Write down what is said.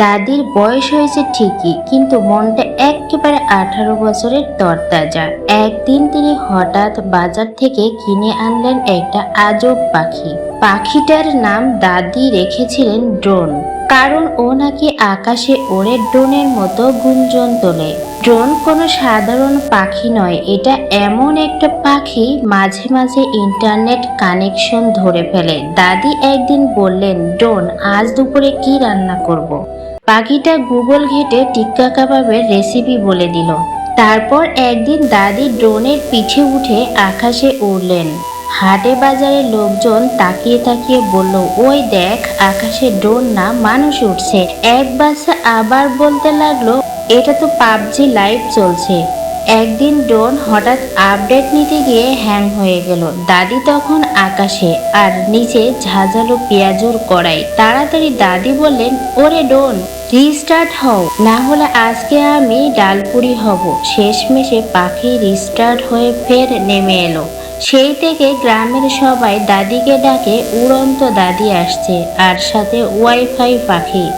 দাদির বয়স হয়েছে ঠিকই, কিন্তু মনটা একেবারে আঠারো বছরের তরতাজা। একদিন তিনি হঠাৎ বাজার থেকে কিনে আনলেন একটা আজব পাখি। পাখিটার নাম দাদি রেখেছিলেন ড্রোন, কারণ ও নাকি আকাশে ওড়ে ড্রোনের মতো গুঞ্জন তোলে। ড্রোন কোনো সাধারণ পাখি নয়, এটা এমন একটা পাখি মাঝে মাঝে ইন্টারনেট কানেকশন ধরে ফেলে। দাদি একদিন বললেন, ড্রোন, আজ দুপুরে কি রান্না করব। পাখিটা গুগল ঘেটে টিক্কা কাবাবের রেসিপি বলে দিল। তারপর একদিন দাদি ড্রোনের পিঠে উঠে আকাশে উড়লেন। হাটে বাজারে লোকজন তাকিয়ে তাকিয়ে বলল, ওই দেখ, আকাশে ড্রোন না, মানুষ উঠছে। এক বাচ্চা আবার বলতে লাগল এটা তো পাবজি লাইভ চলছে। একদিন ডোন হঠাৎ আপডেট নিতে গিয়ে হ্যাং হয়ে গেল। দাদি তখন আকাশে আর নিচে ঝাঁঝালো পেঁয়াজুর কড়াই। তাড়াতাড়ি দাদি বললেন, ওরে ডোন রিস্টার্ট হও। না হলে আজকে আমি ডালপুরি হব। শেষমেশে পাখি রিস্টার্ট হয়ে ফের নেমে এলো। সেই থেকে গ্রামের সবাই দাদিকে ডাকে, উড়ন্ত দাদি আসছে। আর সাথে ওয়াইফাই পাখি।